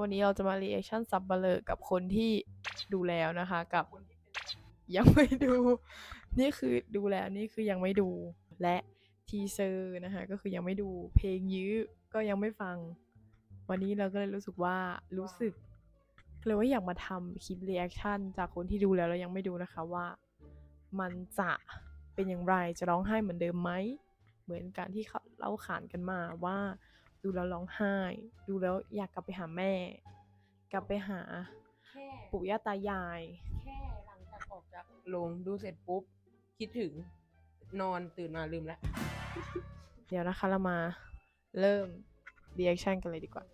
วันนี้เราจะมารีแอคชั่นซับเบลอกับคนที่ดูแล้วนะคะ กับยังไม่ดู นี่คือดูแล้วนี่คือยังไม่ดูและทีเซอร์นะคะก็คือยังไม่ดูเพลงยื้อก็ยังไม่ฟัง วันนี้เราก็เลยรู้สึกว่ารู้สึกเลยว่าอยากมาทำคลิปรีแอคชั่นจากคนที่ดูแล้วแล้วยังไม่ดูนะคะว่า มันจะเป็นอย่างไรจะร้องไห้เหมือนเดิมไหมเหมือนการที่เขาเล่าขานกันมาว่า ดูแล้วร้องไห้ ดูแล้วอยากกลับไปหาแม่ กลับไปหาแค่ปู่ย่าตายาย แค่หลังจากออกจากโรงดูเสร็จปุ๊บ คิดถึงนอนตื่นมาลืมแล้ว เดี๋ยวนะคะเรามาเริ่มรีแอคชั่นกันเลยดีกว่า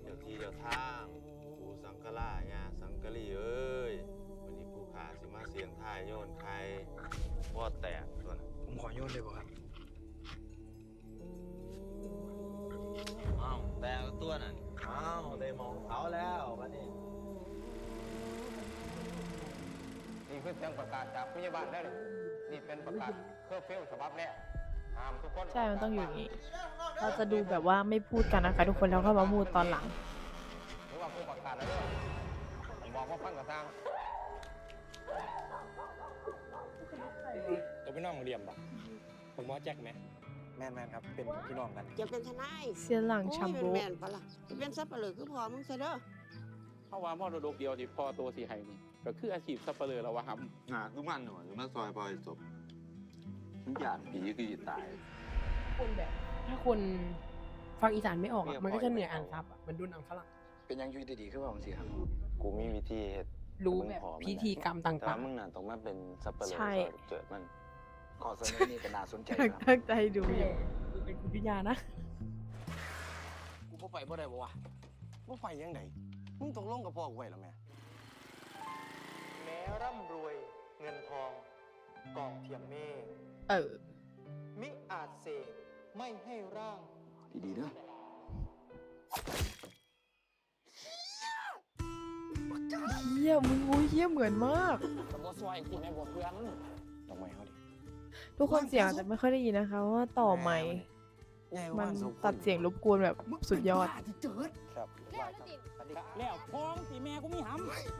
เจ้าที่เจ้าทางปู่สังกลายาสังกะลีเอ้ย วันนี้ปู่ขาสิมาเสียงทายโยนใครวอดแตกส่วนผมขอโยนเลยบ่ครับอ้ ได้มองเขาแล้ววันนี้นี่คือเสียงประกาศจากพยาบาลได้เลยนี่เป็นประกาศเคอร์ฟิวฉบับแรกห้ามทุกคนใช่มันต้องอยู่อย่างนี้ เราจะดูแบบว่าไม่พูดกันนะคะทุกคนแล้วก็มาพูดตอนหลังหรือว่าผู้ประกาศแล้วเนี่ยผมบอกว่าฟังกับทางตัวพี่น้องเรียมบ่ผมหมอแจ็คไหม แม่นแม่นครับ เป็นพี่น้องกัน จะเป็นทนายเสียหลังชัมโอ้โบยแม่นๆปะล่ะจะเป็นซับเปลือคือพอมึงซะเด้อเพราะว่าพ่อโดกเดียวที่พ่อตัวสีไห้นี่ก็คืออาชีพสับเปลือแล้วว่าหหาคือมันหน่อยหรือมาซอยปล่อยศพมันหยาดผีคือจะตาย คนแบบ ถ้าคนฟังอีสานไม่ออกอะมันก็จะเหนื่อยอ่านซับอะมันดูหนังฝรั่งเป็นยังอยูดีๆขึ้นมาผมสิครับกูมีวิธีเฮ็ดรู้แบบพิธีกรรมแต่ต่าว่างมึงน่ะต้องมาเป็นสับเปลือใช่ซอยเกิดมัน ขอเสนอนี่ก็น่าสนใจตั้งครับตั้งใจดูๆอยู่ดูเป็นคุณพิญานะ กูบ่ไปบ่ได้บ่วะบ่ไปยังไงมึงตกลงกับพ่อกูไว้แล้วแม่แม้ร่ำรวยเงินทองกองเทียมเมฆเออ มิอาจเสกไม่ให้ร่าง ดีๆเด้อเฮียมึงโอ้ยเฮียเหมือนมากแต่บ่ซอยกูแม่บ่เพื่อนดอกไม้เฮาดิ ทุกคนเสียงอาจจะไม่ค่อยได้ยินนะคะเพราะว่าต่อไมค์มันตัดเสียงรบกวนแบบสุดยอด ครับว่าครับอันนี้แล้วพ้องสีแม่กูมีห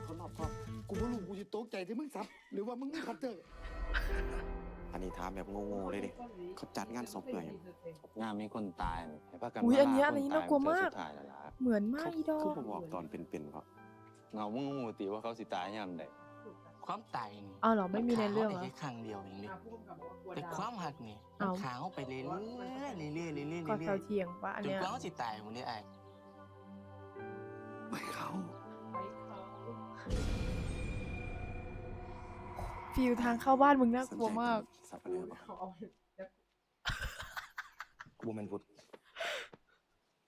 คนรอบครอบกูบ่รู้กูสิตกใจที่มึงซับหรือว่ามึงมีคัตเตอร์อันนี้ถามแบบโง่ๆเลยดิเขาจัดงานศพเลยงานมีคนตายน่ะให้พากันอุ๊ยมาอันเนี้ยลาอันนี้คน่ากลัวมากเทื่อสุดท้ายแล้วล่ะเหมือนมากเขาอีดอคือกบ่บอกตอนเป็นๆเพราะเงามึงงูติว่าเขาสิตายยามใด ความตายนี่อ้าวเหรอไม่มีในเรื่องเหรอแค่ครั้งเดียวเองเลยอะผู้กำกับบอกว่ากลัวแต่ดาวความหักนี่เอ้ามันขาเข้าไปเรื่อยๆเรื่อยๆเรื่อยๆเรื่อยๆ ก็เรื่เท่าอยเทียงปะอันๆจนเนี้ยกว่าเขาสิตายหมดเลยไอ้ไม่เข้าฟิลทางเข้าบ้านมึงน่ากลัวมาก สับปะเลอบ่เขาเอาบ่แม่นพูด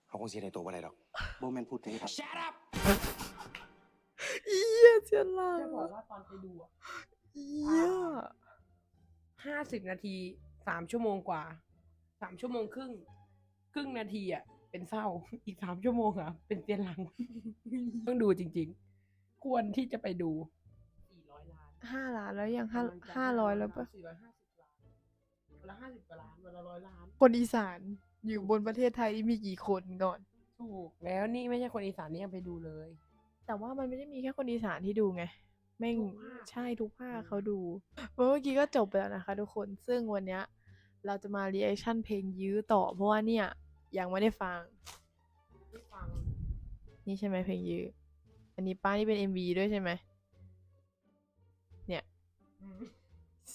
เขาคงสิได้ตัวบ่ได้ดอกบ่แม่นพูดได้ครับเบอกว่าตอนไปดูอะเอี้ยห้าสิบนาทีสามชั่วโมงกว่าสามชั่วโมงครึ่ง ครึ่งนาทีอะเป็นเศร้า อีกสามชั่วโมงอะเป็นเตียนหลัง ต้องดูจริง ๆ ควรที่จะไปดูสี่ร้อยล้านห้าล้านแล้วยังห้าห้าร้อยแล้วปะสี่ร้อยห้าสิบล้านวันละห้าสิบกว่าล้านวันละร้อยล้านคนอีสานอยู่บนประเทศไทยนี่มีกี่คนก่อน ถูกแล้วนี่ไม่ใช่คนอีสานนี่ยังไปดูเลย แต่ว่ามันไม่ได้มีแค่คนอีสานที่ดูไง แม่งทุกภาคใช่ทุกภาคเขาดู เมื่อกี้ก็จบไปแล้วนะคะทุกคนซึ่งวันเนี้ยเราจะมารีแอคชั่นเพลงยื้อต่อ เพราะว่าเนี่ย ยังไม่ได้ฟังไม่ฟังนี่ใช่ไหมเพลงยื้อ อันนี้ป้านี่เป็น MV ด้วยใช่ไหม เนี่ย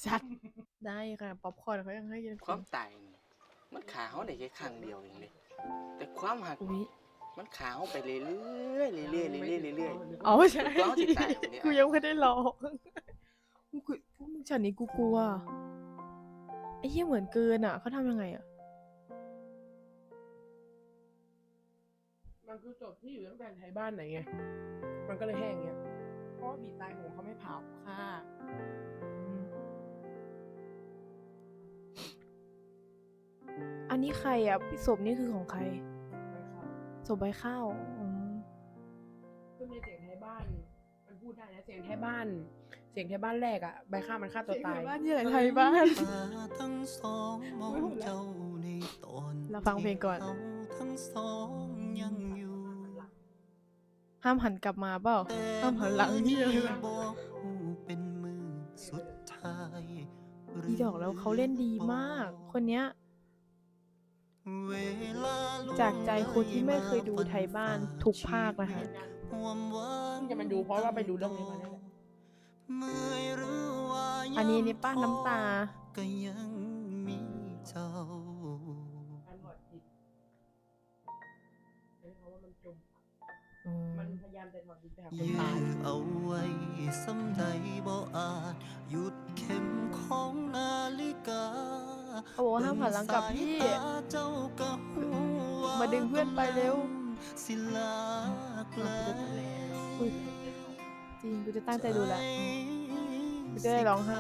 ชัดได้ค่ะ ป๊อปคอร์นเขายังให้กินความตายนี่มันขาเข้าได้แค่ครั้งเดียวเองเลยแต่ความหักอุ้ย มันขาเข้าไปเรื่อยๆเรื่อยๆเรื่อยๆเรื่อยอ๋อใช่ถูกต้องจิตใจของเนี่ยกูยังไม่ได้ร้องกูกูพวกมึงฉันนี้กูกลัวไอ้เหี้ยเหมือนเกินอะเขาทำยังไงอะมันคือจบที่อยู่ตั้งแต่ไทยบ้านไหนไง มันก็เลยแห้งเงี้ย เพราะว่าบีตายโหงเขาไม่เผาค่ะอันนี้ใครอะศพนี่คือของใครไม่เข้า ศพใบข้าวอืมคือในเสียงไทยบ้าน มันพูดได้นะเสียงไทยบ้าน เสียงไทยบ้านแรกอะใบข้ามันฆ่าตัวตาย บ้านที่ไหนไทยบ้านทั้งสองมองเจ้าในตอนเราฟังเพลงก่อน ที่ราทั้งสองยังอยู่ห้ามหันกลับมาเปล่าห้ามหันหลังนี่อะไรวะเป็นมือสุดท้ายอีดอกแล้วเขาเล่นดีมาก คนเนี้ย จากใจคนที่ไม่เคยดูไทยบ้านทุกภาคนะคะเพิ่งจะมาดูเพราะว่าไปดูเรื่องนี้มาเนี่ยแหละอันนี้นี่ป้าน้ำตาก็ยังมีเจ้าการหอดจิตเพราะว่ามันจมอืมมันพยายามจะถอดจิตไปหาคนยืตายเอาไว้สำใดบ่อาจหยุดเข็มของนาฬิกา เขาบอกว่าห้ามหันหลังกลับพี่สายตาเจ้าก็หูว่มาดึงเพื่อนไปเร็วสิลากไกลอุ๊ยจริงกูจะตั้งใจดูแหละกูจะได้ร้องไห้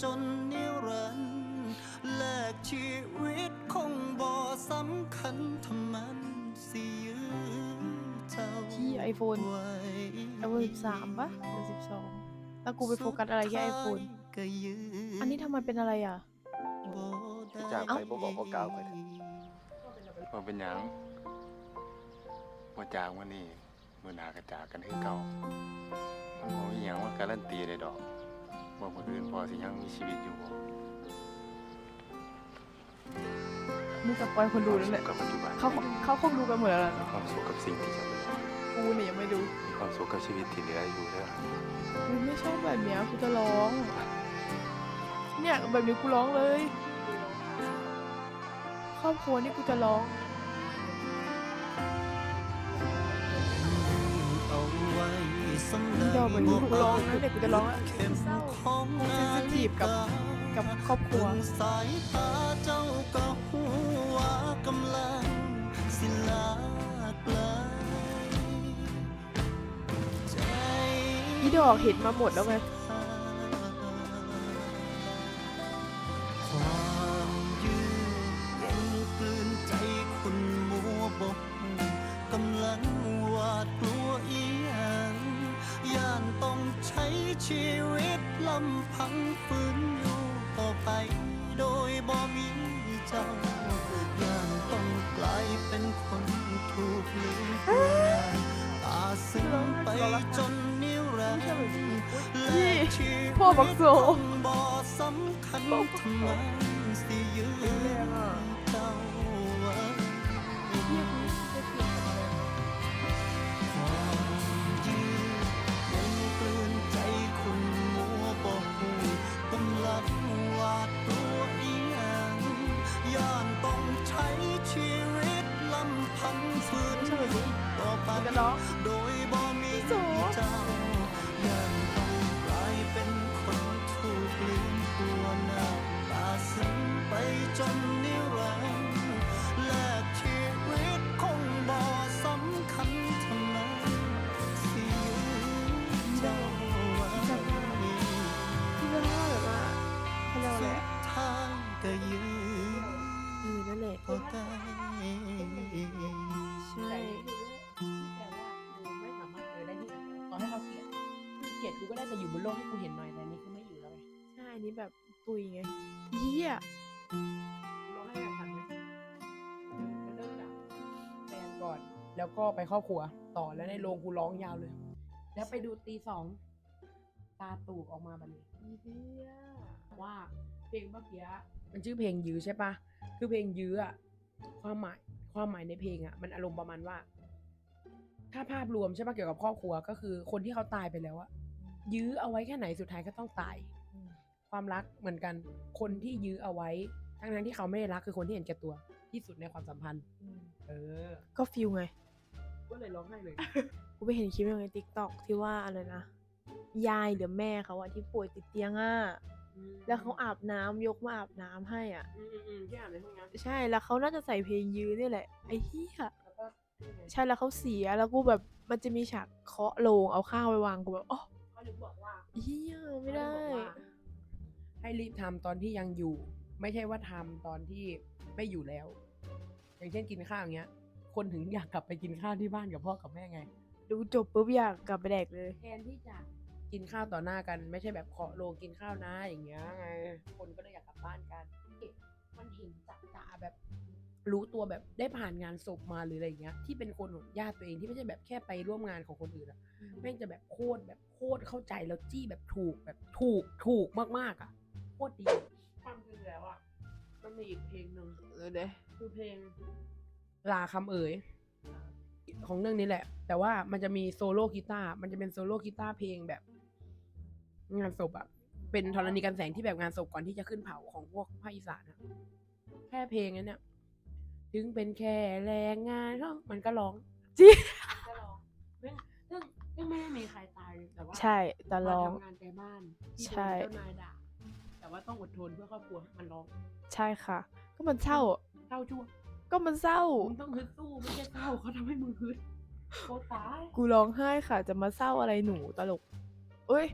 จนนิรันดร์แลกชีวิตคงบ่สำคัญทำมันสิยื้อเจ้าที่ไอโฟนไว้ไอโฟนสิบสามปะหรือสิบสองแล้วกูไปโฟกัสอะไรแค่ไอโฟนก็ยื้อันนี้ทำไมเป็นอะไรอะบ่ได้จากไปบ่บอกบ่กล่าวไปเถอะ ว่าเป็นหยังว่าจากวันนี้มื่อหนากระจากกันคือเก่ามันบ่มีหยังว่าการันตีได้ดอก ว่าคนอื่นพอสิยังมีชีวิตอยู่บ่มึงกับปล่อยคนดูแล้วแหละกับปัจจุบันเขาเขาคงดูกันหมดแล้วล่ะมีความสุขกับสิ่งที่จะเป็นกูเนี่ยยังไม่ดูมีความสุขกับชีวิตที่เหลืออยู่เด้อกูไม่ชอบแบบเนี้ยกูจะร้อง เนี่ยแบบนี้กูร้องเลย ครอบครัวนี่กูจะร้อง สำใดเดี๋ยวแบบนี้กูร้องนะเดี๋ยวกูจะร้องอะเข้มเศร้าของกูนาเซนซิทีฟกับกับครอบครัวเบิ่งสายตาเจ้าก็หูว่ากำลังสิลาไกลใจอีดอกเห็นมาหมดแล้วไง ช้ชีวิตลำพังฝืนอยู่ต่อไป โดยบ่มีเจ้าย่านต้องกลายเป็นคนถูกลืมกลัวตาซึ้งไปจนนิรันดร์และชีวิตพ่อบักโซบ่สำคัญทำไมสิยืน ไแบบตุยไงเยี่ยร้องให้กันทันนะมันเริ่มจากแฟนก่อน แล้วก็ไปครอบครัว ต่อแล้วในโรงกูร้องยาวเลย แล้วไปดูตีสองตาตูกออกมาแบบนี้ว่าเพลงเมื่อกี้มันชื่อเพลงยื้อใช่ปะคือเพลงยื้ออะความหมายความหมายในเพลงอะมันอารมณ์ประมาณว่า ถ้าภาพรวมใช่ปะเกี่ยวกับครอบครัวก็คือคนที่เขาตายไปแล้วอะยื้อเอาไว้แค่ไหนสุดท้ายก็ต้องตาย ความรักเหมือนกันคนที่ยื้อเอาไว้ ทั้งนั้นที่เขาไม่ได้รักคือคนที่เห็นแก่ตัวที่สุดในความสัมพันธ์ เออ ก็ฟิลไง ก็เลยร้องไห้เลย กูไปเห็นคลิปหนึงในทิกตอกที่ว่าอะไรนะ ยายหรือแม่เขาอะที่ป่วยติดเตียงอะแล้วเขาอาบน้ำยกมาอาบน้ำให้อะ อืมอืมอืมที่อ่านในห้องน้ำใช่ แล้วเขาน่าจะใส่เพลงยื้อนี่แหละ ไอ้เหี้ยแล้วก็ใช่แล้วเขาเสีย แล้วกูแบบ มันจะมีฉากเคาะโลงเอาข้าวไปวางกูแบบอ๋อเขาถึงบอกว่าเฮียไม่ได้ ให้รีบทำตอนที่ยังอยู่ ไม่ใช่ว่าทำตอนที่ไม่อยู่แล้ว อย่างเช่นกินข้าวอย่างเงี้ย คนถึงอยากกลับไปกินข้าวที่บ้านกับพ่อกับแม่ไง ดูจบปุ๊บอยากกลับไปแดกเลยแทนที่จะกินข้าวต่อหน้ากัน ไม่ใช่แบบเคาะโลงกินข้าวนะอย่างเงี้ยไงคนก็เลยอยากกลับบ้านกันมันเห็นจัจะๆแบบรู้ตัวแบบได้ผ่านงานศพมาหรืออะไรอย่างเงี้ย ที่เป็นคนของญาติตัวเองที่ไม่ใช่แบบแค่ไปร่วมงานของคนอื่นอะแม่งจะแบบโคตรแบบโคตรเข้าใจแล้วจี้แบบถูกแบบถูกถูกมากๆอะ โคตรดี ความจริงแล้วอะมันมีอีกเพลงหนึ่งเออเด้คือเพลงลาคำเอ๋ย ของเรื่องนี้แหละ แต่ว่ามันจะมีโซโล่กีตาร์มันจะเป็นโซโล่กีตาร์เพลงแบบ งานศพอะเป็นธรณีกันแสงที่แบบงานศพก่อนที่จะขึ้นเผาของพวกภาคอีสานอะแค่เพลงนั้นเนี่ยถึงเป็นแค่แรงงานก็มันก็ร้องจริงก็ร้องซึ่งซึ่งซึ่งไม่ได้มีใครตายแต่ว่าใช่แต่มาร้องทำงานแต่บ้านที่ใช่โดนเจ้านายด่าแต่ ว่าต้องอดทนเพื่อครอบครัวมันร้องใช่ค่ะ ก็มันเศร้า เศร้าชั่วก็มันเศร้า มึงต้องฮึดสู้ไม่ใช่เศร้าเขาทำให้มึงฮึดโคตรตายกูร้องไห้ค่ะ จะมาเศร้าอะไรหนูตลก เอ้ย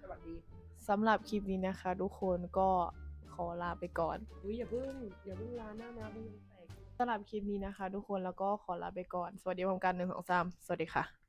สวัสดีสำหรับคลิปนี้นะคะ ทุกคนก็ขอลาไปก่อนอุ้ยอย่าเพิ่งอย่าเพิ่งลาหน้านะเพิ่งแตก สำหรับคลิปนี้นะคะ ทุกคนแล้วก็ขอลาไปก่อน สวัสดีพร้อมกันหนึ่งสองสามสวัสดีค่ะ